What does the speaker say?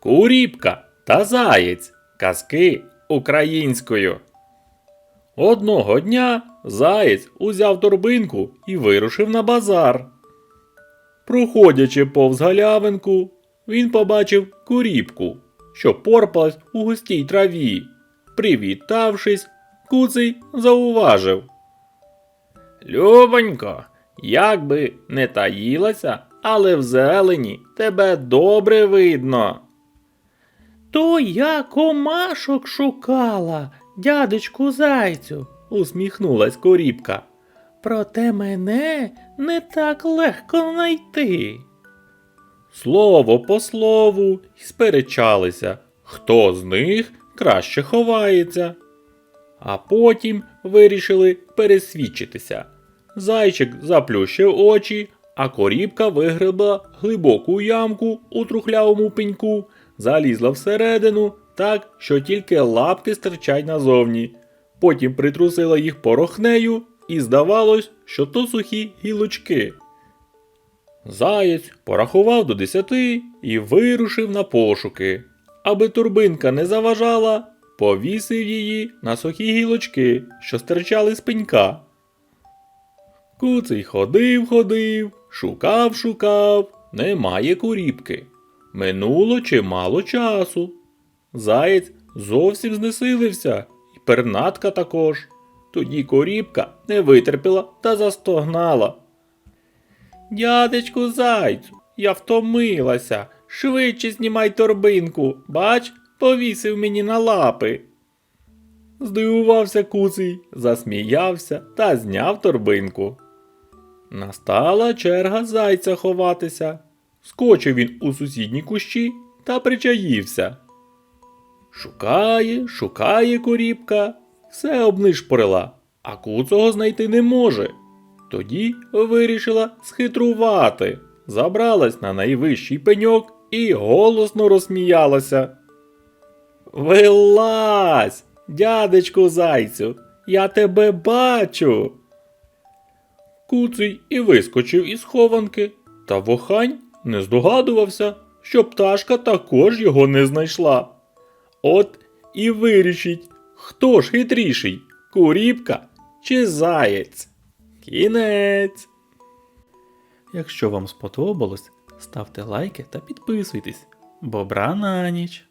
Куріпка та заєць. Казки українською. Одного дня заєць узяв торбинку і вирушив на базар. Проходячи повз галявинку, він побачив куріпку, що порпалась у густій траві. Привітавшись, куций зауважив. Любонько, як би не таїлася, але в зелені тебе добре видно. То я комашок шукала, дядечку зайцю, усміхнулась коріпка. Проте мене не так легко знайти. Слово по слову сперечалися, хто з них краще ховається. А потім вирішили пересвідчитися. Зайчик заплющив очі, а коріпка вигребла глибоку ямку у трухлявому пеньку, залізла всередину так, що тільки лапки стирчать назовні. Потім притрусила їх порохнею, і здавалось, що то сухі гілочки. Заєць порахував до десяти і вирушив на пошуки. Аби турбинка не заважала, повісив її на сухі гілочки, що стирчали з пенька. Куций ходив, ходив, шукав, шукав, немає куріпки. Минуло чимало часу. Заєць зовсім знесилився, і пернатка також. Тоді коріпка не витерпіла та застогнала. Дядечку зайцю, я втомилася. Швидше знімай торбинку, бач, повісив мені на лапи. Здивувався куций, засміявся та зняв торбинку. Настала черга зайця ховатися. Скочив він у сусідні кущі та причаївся. Шукає, шукає коріпка, все обнишпорила, а куцого знайти не може. Тоді вирішила схитрувати, забралась на найвищий пеньок і голосно розсміялася. Вилазь, дядечку зайцю, я тебе бачу. Куций і вискочив із хованки, та вохань не здогадувався, що пташка також його не знайшла. От і вирішить, хто ж хитріший, куріпка чи заєць. Кінець. Якщо вам сподобалось, ставте лайки та підписуйтесь. Бобра на ніч.